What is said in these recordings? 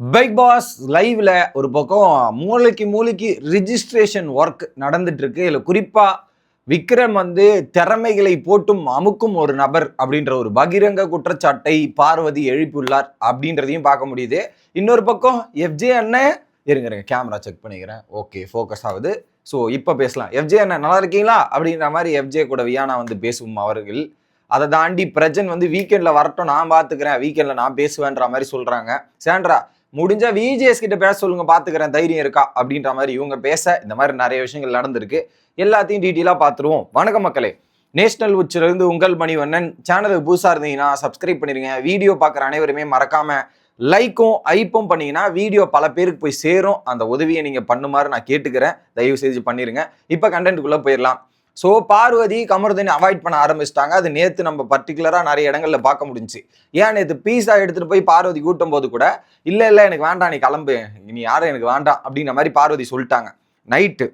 Big pass லைவ்ல ஒரு பக்கம் மூளைக்கு மூளைக்கு ரிஜிஸ்ட்ரேஷன் ஒர்க் நடந்துட்டு இருக்கு இதில் குறிப்பா விக்ரம் வந்து திறமைகளை போட்டும் அமுக்கும் ஒரு நபர் அப்படின்ற ஒரு பகிரங்க குற்றச்சாட்டை பார்வதி எழுப்பியுள்ளார் அப்படின்றதையும் பார்க்க முடியுது. இன்னொரு பக்கம் எஃப்ஜே அண்ணன் இருங்க இருங்க கேமரா செக் பண்ணிக்கிறேன். ஓகே ஃபோக்கஸ் ஆகுது. ஸோ இப்போ பேசலாம். எஃப்ஜே அண்ணன் நல்லா இருக்கீங்களா? அப்படின்ற மாதிரி எஃப்ஜே கூட வியானா வந்து பேசும் அவர்கள். அதை தாண்டி பிரஜன் வந்து வீக்கெண்டில் வரட்டும் நான் பார்த்துக்கிறேன் வீக்கெண்டில் நான் பேசுவேன்ற மாதிரி சொல்கிறாங்க சேண்ட்ரா முடிஞ்சா விஜிஎஸ் கிட்ட பேச சொல்லுங்க பாத்துக்கிறேன் தைரியம் இருக்கா? அப்படின்ற மாதிரி இவங்க பேச இந்த மாதிரி நிறைய விஷயங்கள் நடந்திருக்கு. எல்லாத்தையும் டீட்டெயிலாக பார்த்துருவோம் வணக்கம் மக்களே. நேஷனல் உச்சிலிருந்து உங்கள் மணிவண்ணன். சேனலுக்கு புதுசாக இருந்தீங்கன்னா சப்ஸ்கிரைப் பண்ணிருங்க வீடியோ பார்க்குற அனைவருமே மறக்காம லைக்கும் ஐப்பும் பண்ணீங்கன்னா வீடியோ பல பேருக்கு போய் சேரும். அந்த உதவியை நீங்கள் பண்ணுமாறு நான் கேட்டுக்கிறேன். தயவு செய்து பண்ணிருங்க. இப்போ கண்டென்ட்டுக்குள்ளே போயிடலாம். ஸோ பார்வதி கமருதனை அவாய்ட் பண்ண ஆரம்பிச்சிட்டாங்க. அது நேற்று நம்ம பர்டிகுலராக நிறைய இடங்கள்ல பார்க்க முடிஞ்சுச்சு. ஏன் நேற்று பீஸா எடுத்துகிட்டு போய் பார்வதி கூட்டும் போது கூட இல்லை இல்லை எனக்கு வேண்டாம் நீ கிளம்பு. நீ யாரும் எனக்கு வேண்டாம் அப்படின்ற மாதிரி பார்வதி சொல்லிட்டாங்க. நைட்டு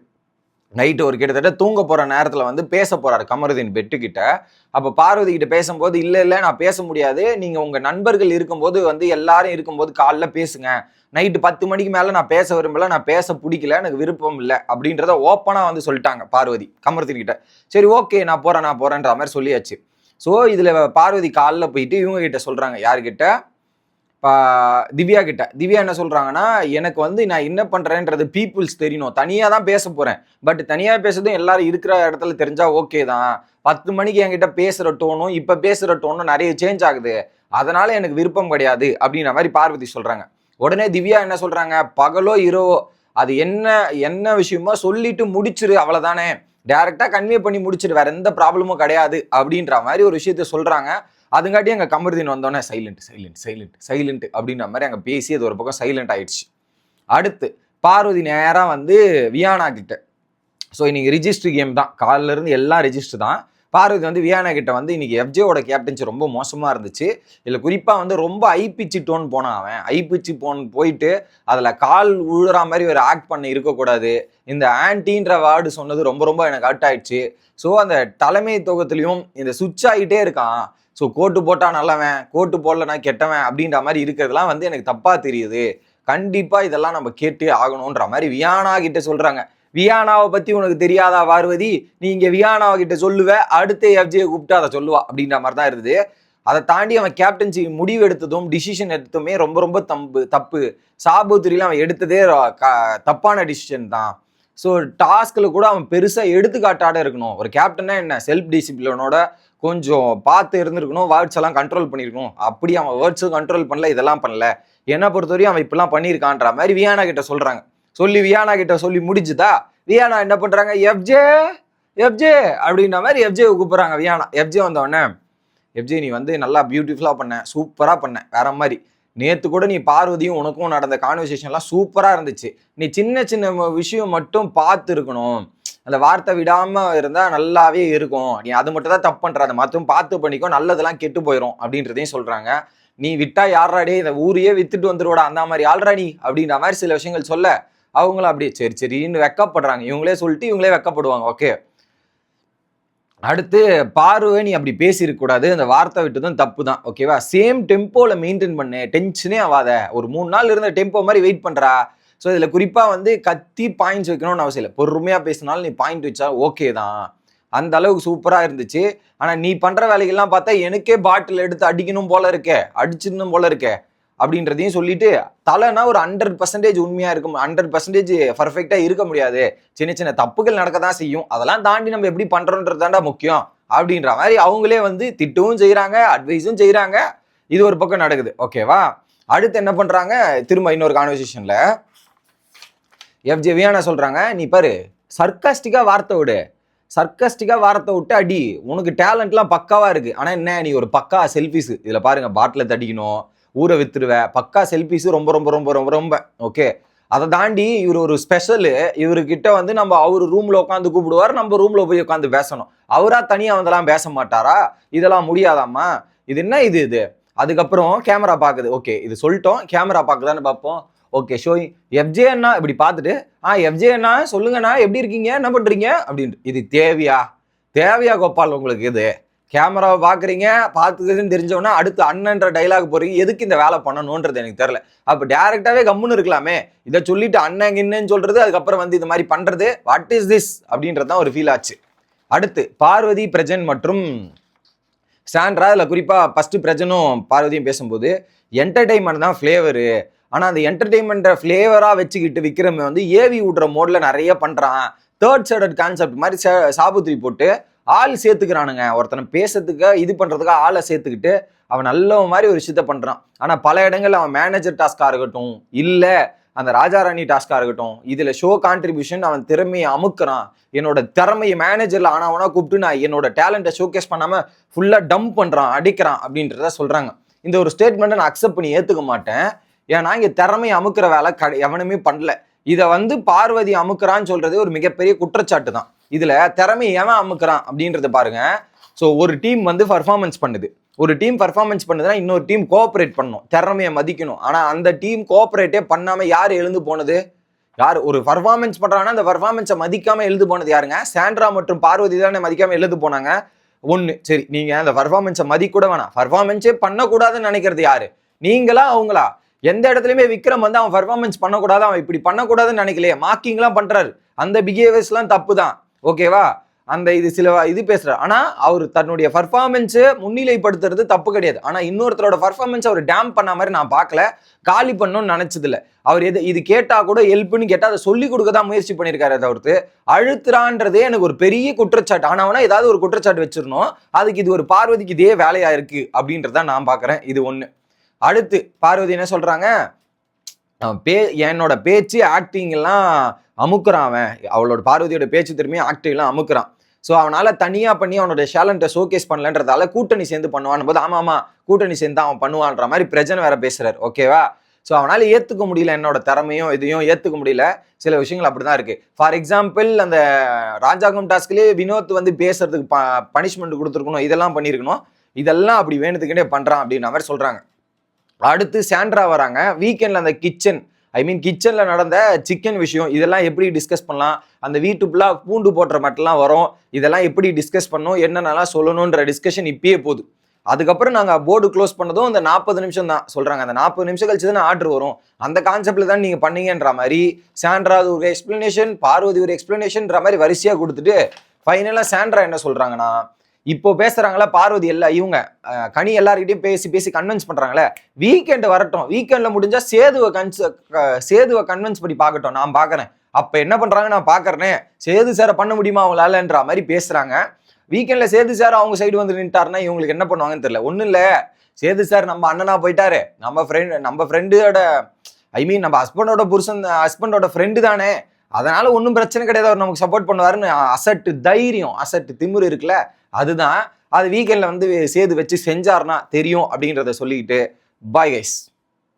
நைட்டு ஒரு கிட்டத்தட்ட தூங்க போகிற நேரத்தில் வந்து பேச போகிறாரு கமருதீன் பெட்டுக்கிட்ட. அப்போ பார்வதி கிட்ட பேசும்போது இல்லை இல்லை நான் பேச முடியாது. நீங்கள் உங்கள் நண்பர்கள் இருக்கும்போது வந்து எல்லாரும் இருக்கும்போது காலைல பேசுங்க. நைட்டு பத்து மணிக்கு மேலே நான் பேச விரும்பல நான் பேச பிடிக்கல எனக்கு விருப்பம் இல்லை. அப்படின்றத ஓப்பனாக வந்து சொல்லிட்டாங்க பார்வதி கமருதீன் கிட்ட. சரி ஓகே நான் போகிறேன் நான் போகிறேன்ற மாதிரி சொல்லியாச்சு. ஸோ இதில் பார்வதி காலில் போயிட்டு இவங்க கிட்ட சொல்கிறாங்க யார்கிட்ட? திவ்யா கிட்ட. திவ்யா என்ன சொல்றாங்கன்னா எனக்கு வந்து நான் என்ன பண்றேன்றது பீப்புள்ஸ் தெரியணும். தனியாக தான் பேச போறேன். பட் தனியாக பேசுறதும் எல்லாரும் இருக்கிற இடத்துல தெரிஞ்சா ஓகே தான். பத்து மணிக்கு என்கிட்ட பேசுற டோனும் இப்ப பேசுற டோனும் நிறைய சேஞ்ச் ஆகுது. அதனால எனக்கு விருப்பம் கிடையாது. அப்படின்ற மாதிரி பார்வதி சொல்றாங்க. உடனே திவ்யா என்ன சொல்றாங்க? பகலோ இரவோ அது என்ன என்ன விஷயமோ சொல்லிட்டு முடிச்சிரு அவ்வளோதானே டேரெக்டாக கன்வே பண்ணி முடிச்சிரு. வேற எந்த ப்ராப்ளமும் கிடையாது. அப்படின்ற மாதிரி ஒரு விஷயத்த சொல்றாங்க. அதுங்காட்டி அங்கே கமருதீன் வந்தோடனே சைலண்ட் சைலண்ட் சைலண்ட் சைலண்ட் அப்படின்ற மாதிரி அங்கே பேசி அது ஒரு பக்கம் சைலண்ட் ஆயிடுச்சு. அடுத்து பார்வதி நேராக வந்து வியானா கிட்ட. ஸோ இன்னைக்கு ரிஜிஸ்டர் கேம் தான். காலைல இருந்து எல்லாம் ரிஜிஸ்டர் தான். பார்வதி வந்து வியானா கிட்ட வந்து இன்னைக்கு எஃப்ஜேவோட கேப்டன்சி ரொம்ப மோசமாக இருந்துச்சு. இதில் குறிப்பாக வந்து ரொம்ப ஐப்பிச்சு டோன் போனான் அவன். ஐப்பிச்சு போன் போயிட்டு அதில் கால் உழுற மாதிரி ஒரு ஆக்ட் பண்ண இருக்கக்கூடாது. இந்த ஆன்டின்ற வேர்டு சொன்னது ரொம்ப ரொம்ப எனக்கு அவுட் ஆயிடுச்சு. ஸோ அந்த தலைமை தொகத்துலையும் இந்த சுவிட்ச் ஆகிட்டே இருக்கான். ஸோ கோட்டு போட்டால் நல்லவன் கோட்டு போடலனா கெட்டவன் அப்படின்ற மாதிரி இருக்கிறதுலாம் வந்து எனக்கு தப்பாக தெரியுது. கண்டிப்பாக இதெல்லாம் நம்ம கேட்டு ஆகணுன்ற மாதிரி வியானா கிட்ட சொல்கிறாங்க வியானாவை பற்றி உனக்கு தெரியாதா பார்வதி? நீ இங்கே வியானாவை கிட்ட சொல்லுவ அடுத்த எஃப்ஜியை கூப்பிட்டு அதை சொல்லுவா அப்படின்ற மாதிரி தான் இருந்தது. அதை தாண்டி அவன் கேப்டன்சி முடிவு எடுத்ததும் டிசிஷன் எடுத்ததுமே ரொம்ப ரொம்ப தப்பு தப்பு. சாபுத்திரியில் அவன் எடுத்ததே க- தப்பான டிசிஷன் தான். ஸோ டாஸ்கில் கூட அவன் பெருசாக எடுத்துக்காட்டாட இருக்கணும். ஒரு கேப்டனா என்ன? செல்ஃப் டிசிப்ளினோட கொஞ்சம் பார்த்து இருந்திருக்கணும் வேர்ட்ஸ் எல்லாம் கண்ட்ரோல் பண்ணியிருக்கணும் அப்படி அவன் வேர்ட்ஸும் கண்ட்ரோல் பண்ணல இதெல்லாம் பண்ணல. என்னை பொறுத்தவரையும் அவன் இப்படிலாம் பண்ணியிருக்கான்ற மாதிரி வியானா கிட்ட சொல்கிறாங்க சொல்லி வியானா கிட்ட சொல்லி முடிஞ்சுதா? வியானா என்ன பண்ணுறாங்க எஃப்ஜே எஃப்ஜே அப்படின்ற மாதிரி எஃப்ஜே கூப்பிட்றாங்க வியானா. எஃப்ஜே வந்தவொடனே எஃப்ஜே நீ வந்து நல்லா பியூட்டிஃபுல்லாக பண்ண சூப்பராக பண்ண வேற மாதிரி. நேற்று கூட நீ பார்வதியும் உனக்கும் நடந்த கான்வர்சேஷன்லாம் சூப்பராக இருந்துச்சு. நீ சின்ன சின்ன விஷயம் மட்டும் பார்த்து இருக்கணும் அந்த வார்த்தை விடாமல் இருந்தால் நல்லாவே இருக்கும். நீ அது மட்டும் தான் தப்பு பண்ணுற அதை மட்டும் பார்த்து பண்ணிக்கோ. நல்லதெல்லாம் கெட்டு போயிடும் அப்படின்றதையும் சொல்கிறாங்க நீ விட்டா யாராடே இந்த ஊரையே வித்துட்டு வந்துருவடா. அந்த மாதிரி ஆள்றா நீ? அப்படின்ற மாதிரி சில விஷயங்கள் சொல்ல. அவங்களும் அப்படியே சரி சரின்னு வெக்கப்படுறாங்க. இவங்களே சொல்லிட்டு இவங்களே வெக்கப்படுவாங்க. ஓகே அடுத்து பார்வை நீ அப்படி பேசியிருக்கக்கூடாது. அந்த வார்த்தை விட்டதும் தப்பு தான் ஓகேவா சேம் டெம்போவில் மெயின்டைன் பண்ணு. டென்ஷனே ஆகாத ஒரு மூணு நாள் இருந்த டெம்போ மாதிரி வெயிட் பண்ணுறா ஸோ இதில் குறிப்பாக வந்து கத்தி பாயிண்ட்ஸ் வைக்கணும்னு அவசியம் இல்லை. பொறுமையாக பேசினாலும் நீ பாயிண்ட் வச்சா ஓகே தான். அந்த அளவுக்கு சூப்பராக இருந்துச்சு. ஆனால் நீ பண்ணுற வேலைகள்லாம் பார்த்தா எனக்கே பாட்டில் எடுத்து அடிக்கணும் போல இருக்கே. அடிச்சிடணும் போல இருக்கே. அப்படின்றதையும் சொல்லிட்டு தலைனா ஒரு ஹண்ட்ரட் பர்சன்டேஜ் உண்மையாக இருக்கும் ஹண்ட்ரட் பர்சன்டேஜ் பர்ஃபெக்டாக இருக்க முடியாது. சின்ன சின்ன தப்புகள் நடக்க தான் செய்யும். அதெல்லாம் தாண்டி நம்ம எப்படி பண்ணுறோன்றது தாண்டா முக்கியம். அப்படின்ற மாதிரி அவங்களே வந்து திட்டவும் செய்கிறாங்க அட்வைஸும் செய்கிறாங்க இது ஒரு பக்கம் நடக்குது. ஓகேவா அடுத்து என்ன பண்ணுறாங்க திரும்ப இன்னொரு கான்வர்சேஷனில் எஃப்ஜே வியானா சொல்கிறாங்க நீ பாரு சர்க்காஸ்டிக்காக வார்த்தை விடு. சர்க்கஸ்டிக்காக வார்த்தை விட்டு அடி. உனக்கு டேலண்ட்லாம் பக்காவாக இருக்குது ஆனால் என்ன நீ ஒரு பக்கா செல்ஃபிஸ் இதில் பாருங்கள் பாட்டில் தடிக்கணும். ஊரை வித்துருவேன் பக்கா செல்ஃபிஸும் ரொம்ப ரொம்ப ரொம்ப ரொம்ப ரொம்ப. ஓகே அதை தாண்டி இவர் ஒரு ஸ்பெஷலு இவர்கிட்ட வந்து நம்ம அவர் ரூமில் உட்காந்து கூப்பிடுவார். நம்ம ரூமில் போய் உட்காந்து பேசணும். அவராக தனியாக வந்தெல்லாம் பேச மாட்டாரா? இதெல்லாம் முடியாதாம்மா? இது என்ன இது இது? அதுக்கப்புறம் கேமரா பார்க்குது ஓகே இது சொல்லிட்டோம். கேமரா பார்க்குதான்னு பார்ப்போம் ஓகே ஷோ எஃப்ஜே அண்ணா இப்படி பார்த்துட்டு ஆ எஃப்ஜேண்ணா சொல்லுங்கண்ணா எப்படி இருக்கீங்க? என்ன பண்ணுறீங்க அப்படின்ட்டு. இது தேவையா? தேவையா கோபால் உங்களுக்கு இது? கேமராவை பார்க்குறீங்க பார்த்துக்கிறதுன்னு தெரிஞ்சோன்னா அடுத்து அண்ணன்ற டைலாக் போகிறீங்க எதுக்கு இந்த வேலை பண்ணணுன்றது எனக்கு தெரில அப்போ டேரெக்டாகவே கம்முன்னு இருக்கலாமே. இதை சொல்லிட்டு அண்ணன் கிண்ணன்னு சொல்கிறது அதுக்கப்புறம் வந்து இது மாதிரி பண்ணுறது வாட் இஸ் திஸ் அப்படின்றது தான் ஒரு ஃபீல் ஆச்சு. அடுத்து பார்வதி பிரஜன் மற்றும் சாண்ட்ரா. அதில் குறிப்பாக ஃபஸ்ட்டு பிரஜனும் பார்வதியும் பேசும்போது என்டர்டெயின்மெண்ட் தான் ஃப்ளேவரு ஆனால் அந்த என்டர்டெயின்மெண்ட்டை ஃப்ளேவராக வச்சுக்கிட்டு விக்ரம் வந்து ஏவி விடுற மோடில் நிறைய பண்ணுறான் தேர்ட் சைடட் கான்செப்ட் மாதிரி சாபுத்திரி போட்டு ஆள் சேர்த்துக்கிறானுங்க. ஒருத்தனை பேசுறதுக்கு இது பண்ணுறதுக்காக ஆளை சேர்த்துக்கிட்டு அவன் நல்ல மாதிரி ஒரு விஷயத்த பண்ணுறான் ஆனால் பல இடங்களில் அவன் மேனேஜர் டாஸ்காக இருக்கட்டும் இல்லை அந்த ராஜாராணி டாஸ்காக இருக்கட்டும் இதில் ஷோ கான்ட்ரிபியூஷன் அவன் திறமையை அமுக்கிறான். என்னோட திறமையை மேனேஜரில் ஆனவனா கூப்பிட்டு நான் என்னோட டேலண்ட்டை ஷோகேஸ் பண்ணாமல் ஃபுல்லாக டம்ப் பண்ணுறான் அடிக்கிறான் அப்படின்றத சொல்கிறாங்க இந்த ஒரு ஸ்டேட்மெண்ட்டை நான் அக்செப்ட் பண்ணி ஏற்றுக்க மாட்டேன். ஏன்னா இங்கே திறமையை அமுக்கிற வேலை கடை எவனுமே பண்ணல. இதை வந்து பார்வதி அமுக்கிறான்னு சொல்கிறதே ஒரு மிகப்பெரிய குற்றச்சாட்டு தான் இதுல திறமை எவன் அமுக்குறான் அப்படின்றத பாருங்க. ஸோ ஒரு டீம் வந்து பர்ஃபார்மன்ஸ் பண்ணுது. ஒரு டீம் பர்ஃபார்மன்ஸ் பண்ணுதுன்னா இன்னொரு டீம் கோஆப்ரேட் பண்ணும். திறமையை மதிக்கணும். ஆனால் அந்த டீம் கோஆப்ரேட்டே பண்ணாமல் யார் எழுந்து போனது? யார் ஒரு பர்ஃபார்மன்ஸ் பண்ணுறாங்கன்னா அந்த பர்ஃபார்மன்ஸை மதிக்காமல் எழுந்து போனது யாருங்க? சாண்ட்ரா மற்றும் பார்வதி தானே மதிக்காமல் எழுந்து போனாங்க. ஒன்று சரி நீங்கள் அந்த பர்ஃபார்மன்ஸை மதிக்கூட வேணாம். பர்ஃபார்மன்ஸே பண்ணக்கூடாதுன்னு நினைக்கிறது யார்? நீங்களா அவங்களா? எந்த இடத்துலையுமே விக்ரம் வந்து அவன் பர்ஃபார்மன்ஸ் பண்ணக்கூடாது அவன் இப்படி பண்ணக்கூடாதுன்னு நினைக்கலையே. மார்க்கிங்லாம் பண்ணுறாரு அந்த பிஹேவியர்ஸ்லாம் தப்பு தான் ஓகேவா? அந்த இது சில இது பேசுகிறார் ஆனால் அவர் தன்னுடைய பர்ஃபார்மன்ஸை முன்னிலைப்படுத்துறது தப்பு கிடையாது. ஆனால் இன்னொருத்தரோட பர்ஃபார்மன்ஸ் அவர் டேம் பண்ண மாதிரி நான் பார்க்கல. காலி பண்ணணும்னு நினச்சதில்ல. அவர் எது இது கேட்டால் கூட ஹெல்ப்னு கேட்டால் அதை சொல்லி கொடுக்க தான் முயற்சி பண்ணியிருக்காரு தவிர்த்து அழுத்துறான்றதே எனக்கு ஒரு பெரிய குற்றச்சாட்டு. ஆனவனா ஏதாவது ஒரு குற்றச்சாட்டு வச்சிடணும் அதுக்கு இது ஒரு பார்வதிக்கு இதே வேலையாக இருக்குது அப்படின்றத நான் பார்க்குறேன். இது ஒன்று அடுத்து பார்வதி என்ன சொல்கிறாங்க பே என்னோட பேச்சு ஆக்டிங் எல்லாம் அமுக்குறான் அவன். அவளோட பார்வதியோட பேச்சு திரும்பி ஆக்டிங் அமுக்குறான். ஸோ அவனால் தனியாக பண்ணி அவனோட டேலண்ட்டை ஷோகேஸ் பண்ணலன்றதால கூட்டணி சேர்ந்து பண்ணுவான் போது ஆமாம் கூட்டணி சேர்ந்து அவன் பண்ணுவான்ற மாதிரி பிரஜன் வேற பேசுகிறார் ஓகேவா ஸோ அவனால் ஏற்றுக்க முடியல என்னோட திறமையும் இதையும் ஏற்றுக்க முடியல. சில விஷயங்கள் அப்படி தான் இருக்குது ஃபார் எக்ஸாம்பிள் அந்த ராஜாங்கம் டாஸ்க்லேயே வினோத் வந்து பேசுறதுக்கு ப பனிஷ்மெண்ட் கொடுத்துருக்கணும் இதெல்லாம் பண்ணியிருக்கணும். இதெல்லாம் அப்படி வேணுதுக்கிட்டே பண்ணுறான் அப்படின்ற மாதிரி சொல்கிறாங்க அடுத்து சாண்ட்ரா வராங்க. வீக்கெண்ட்ல அந்த கிச்சன் ஐ மீன் கிச்சனில் நடந்த சிக்கன் விஷயம் இதெல்லாம் எப்படி டிஸ்கஸ் பண்ணலாம்? அந்த வீட்டுக்குள்ள பூண்டு போடுற மட்டும்லாம் வரும். இதெல்லாம் எப்படி டிஸ்கஸ் பண்ணணும் என்னென்னலாம் சொல்லணுன்ற டிஸ்கஷன் இப்பயே போகுது. அதுக்கப்புறம் நாங்கள் போர்டு க்ளோஸ் பண்ணதும் அந்த நாற்பது நிமிஷம் தான். சொல்கிறாங்க அந்த நாற்பது நிமிஷம் கழிச்சு தான் ஆர்டர் வரும். அந்த கான்செப்டில் தான் நீங்கள் பண்ணீங்கன்ற மாதிரி சாண்ட்ரா அது ஒரு எக்ஸ்பிளனேஷன் பார்வதி ஒரு எக்ஸ்பிளனேஷன்ற மாதிரி வரிசையாக கொடுத்துட்டு ஃபைனலாக சாண்ட்ரா என்ன சொல்கிறாங்கன்னா இப்போ பேசுறாங்களா பார்வதி எல்லாம் இவங்க கனி எல்லாருக்கிட்டையும் பேசி பேசி கன்வின்ஸ் பண்றாங்களே வீக்கெண்ட் வரட்டும். வீக்கெண்ட்ல முடிஞ்சா சேதுவை கன்ஸ் க- சேதுவை கன்வின்ஸ் பண்ணி பார்க்கட்டும். நான் பாக்குறேன் அப்ப என்ன பண்றாங்க நான் பார்க்கறேனே. சேது சாரை பண்ண முடியுமா அவங்களாலன்ற மாதிரி பேசுறாங்க. வீக்கெண்ட்ல சேது சார் அவங்க சைடு வந்து நின்ட்டாருன்னா இவங்களுக்கு என்ன பண்ணுவாங்கன்னு தெரியல. ஒன்றும் இல்ல. சேது சார் நம்ம அண்ணனா போயிட்டாரு. நம்ம ஃப்ரெண்ட் நம்ம ஃப்ரெண்டோட ஐ மீன் நம்ம ஹஸ்பண்டோட புருஷன் ஹஸ்பண்டோட ஃப்ரெண்டு தானே. அதனால ஒன்றும் பிரச்சனை கிடையாது. அவர் நமக்கு சப்போர்ட் பண்ணுவாருன்னு அசட்டு தைரியம் அசட்டு திமிரு இருக்குல்ல. அதுதான் அது வீக்கெண்டில் வந்து சேர்த்து வச்சு செஞ்சாருன்னா தெரியும் அப்படின்றத சொல்லிக்கிட்டு பாய் கைஸ்